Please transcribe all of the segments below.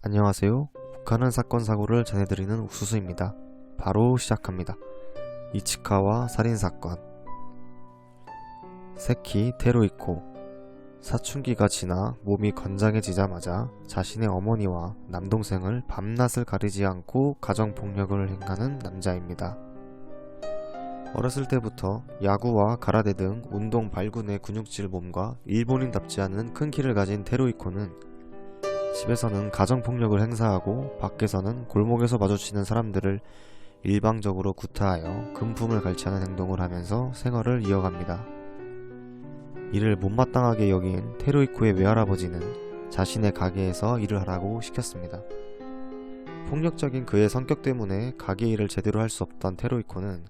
안녕하세요. 북한은 사건 사고를 전해드리는 옥수수입니다. 바로 시작합니다. 이치카와 살인 사건 세키 테로이코 사춘기가 지나 몸이 건장해지자마자 자신의 어머니와 남동생을 밤낮을 가리지 않고 가정폭력을 행하는 남자입니다. 어렸을 때부터 야구와 가라데 등 운동 발군의 근육질 몸과 일본인답지 않은 큰 키를 가진 테로이코는 집에서는 가정폭력을 행사하고 밖에서는 골목에서 마주치는 사람들을 일방적으로 구타하여 금품을 갈취하는 행동을 하면서 생활을 이어갑니다. 이를 못마땅하게 여긴 테로이코의 외할아버지는 자신의 가게에서 일을 하라고 시켰습니다. 폭력적인 그의 성격 때문에 가게 일을 제대로 할 수 없던 테로이코는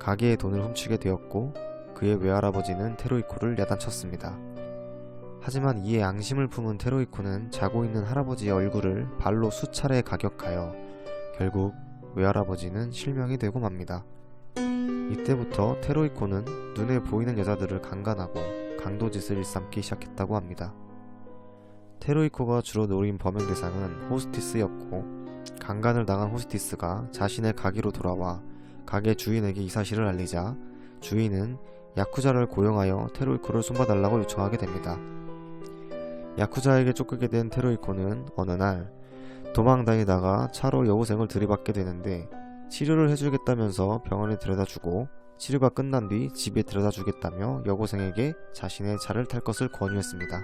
가게의 돈을 훔치게 되었고 그의 외할아버지는 테로이코를 야단쳤습니다. 하지만 이에 앙심을 품은 테로이코는 자고 있는 할아버지의 얼굴을 발로 수차례 가격하여 결국 외할아버지는 실명이 되고 맙니다. 이때부터 테로이코는 눈에 보이는 여자들을 강간하고 강도짓을 일삼기 시작했다고 합니다. 테로이코가 주로 노린 범행 대상은 호스티스였고 강간을 당한 호스티스가 자신의 가게로 돌아와 가게 주인에게 이 사실을 알리자 주인은 야쿠자를 고용하여 테로이코를 손봐달라고 요청하게 됩니다. 야쿠자에게 쫓기게 된 테로이코는 어느 날 도망다니다가 차로 여고생을 들이받게 되는데 치료를 해주겠다면서 병원에 데려다주고 치료가 끝난 뒤 집에 데려다주겠다며 여고생에게 자신의 차를 탈 것을 권유했습니다.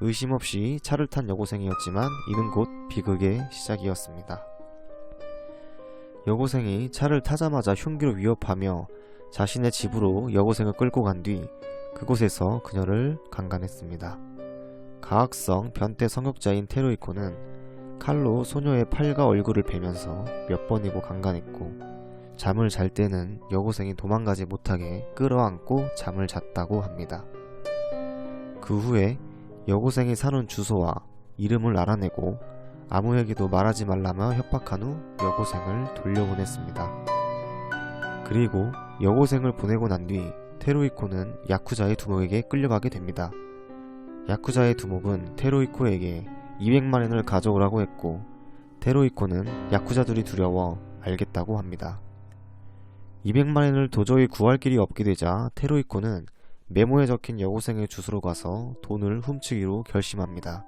의심 없이 차를 탄 여고생이었지만 이는 곧 비극의 시작이었습니다. 여고생이 차를 타자마자 흉기로 위협하며 자신의 집으로 여고생을 끌고 간 뒤 그곳에서 그녀를 강간했습니다. 가학성 변태 성역자인 테로이코는 칼로 소녀의 팔과 얼굴을 베면서 몇 번이고 강간했고 잠을 잘 때는 여고생이 도망가지 못하게 끌어안고 잠을 잤다고 합니다. 그 후에 여고생이 사는 주소와 이름을 알아내고 아무에게도 말하지 말라며 협박한 후 여고생을 돌려보냈습니다. 그리고 여고생을 보내고 난 뒤 테로이코는 야쿠자의 두목에게 끌려가게 됩니다. 야쿠자의 두목은 테로이코에게 200만엔을 가져오라고 했고 테로이코는 야쿠자들이 두려워 알겠다고 합니다. 200만엔을 도저히 구할 길이 없게 되자 테로이코는 메모에 적힌 여고생의 주소로 가서 돈을 훔치기로 결심합니다.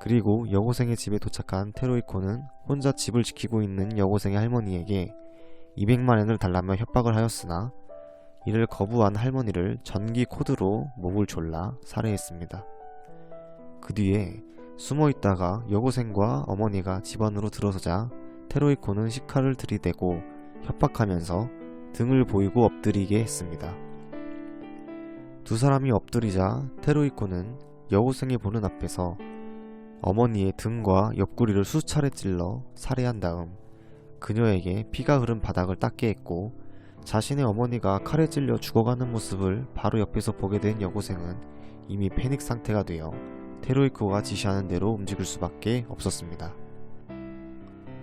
그리고 여고생의 집에 도착한 테로이코는 혼자 집을 지키고 있는 여고생의 할머니에게 200만엔을 달라며 협박을 하였으나 이를 거부한 할머니를 전기 코드로 목을 졸라 살해했습니다. 그 뒤에 숨어 있다가 여고생과 어머니가 집 안으로 들어서자 테로이코는 시카를 들이대고 협박하면서 등을 보이고 엎드리게 했습니다. 두 사람이 엎드리자 테로이코는 여고생이 보는 앞에서 어머니의 등과 옆구리를 수차례 찔러 살해한 다음 그녀에게 피가 흐른 바닥을 닦게 했고 자신의 어머니가 칼에 찔려 죽어가는 모습을 바로 옆에서 보게 된 여고생은 이미 패닉 상태가 되어 테로이코가 지시하는 대로 움직일 수밖에 없었습니다.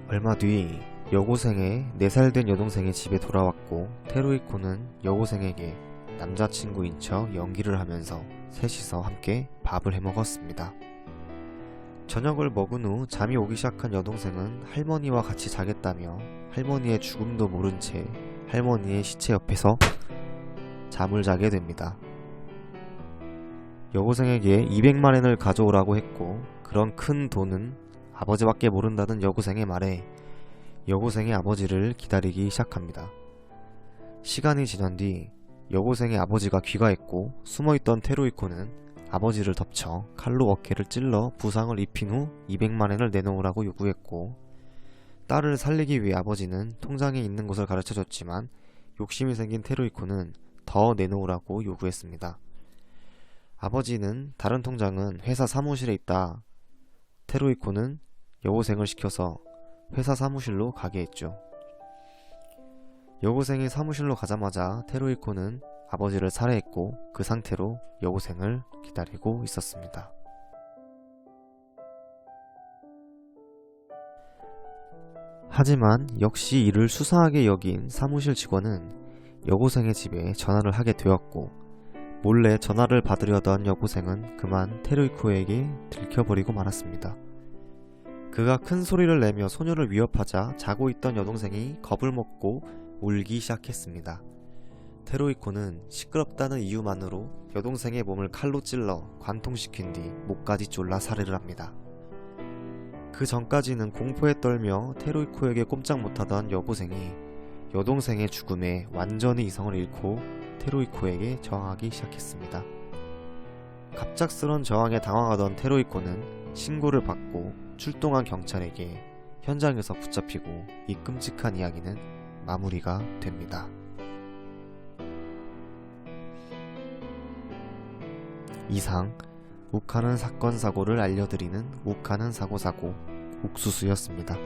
얼마 뒤 여고생의 4살 된 여동생의 집에 돌아왔고 테로이코는 여고생에게 남자친구인 척 연기를 하면서 셋이서 함께 밥을 해먹었습니다. 저녁을 먹은 후 잠이 오기 시작한 여동생은 할머니와 같이 자겠다며 할머니의 죽음도 모른 채 할머니의 시체 옆에서 잠을 자게 됩니다. 여고생에게 200만엔을 가져오라고 했고 그런 큰 돈은 아버지밖에 모른다는 여고생의 말에 여고생의 아버지를 기다리기 시작합니다. 시간이 지난 뒤 여고생의 아버지가 귀가했고 숨어있던 테로이코는 아버지를 덮쳐 칼로 어깨를 찔러 부상을 입힌 후 200만엔을 내놓으라고 요구했고 딸을 살리기 위해 아버지는 통장에 있는 곳을 가르쳐줬지만 욕심이 생긴 테로이코는 더 내놓으라고 요구했습니다. 아버지는 다른 통장은 회사 사무실에 있다. 테로이코는 여고생을 시켜서 회사 사무실로 가게 했죠. 여고생이 사무실로 가자마자 테로이코는 아버지를 살해했고 그 상태로 여고생을 기다리고 있었습니다. 하지만 역시 이를 수상하게 여긴 사무실 직원은 여고생의 집에 전화를 하게 되었고 몰래 전화를 받으려던 여고생은 그만 테로이코에게 들켜버리고 말았습니다. 그가 큰 소리를 내며 소녀를 위협하자 자고 있던 여동생이 겁을 먹고 울기 시작했습니다. 테로이코는 시끄럽다는 이유만으로 여동생의 몸을 칼로 찔러 관통시킨 뒤 목까지 졸라 살해를 합니다. 그 전까지는 공포에 떨며 테로이코에게 꼼짝 못하던 여고생이 여동생의 죽음에 완전히 이성을 잃고 테로이코에게 저항하기 시작했습니다. 갑작스런 저항에 당황하던 테로이코는 신고를 받고 출동한 경찰에게 현장에서 붙잡히고 이 끔찍한 이야기는 마무리가 됩니다. 이상 욱하는 사건 사고를 알려드리는 욱하는 사고사고 옥수수였습니다.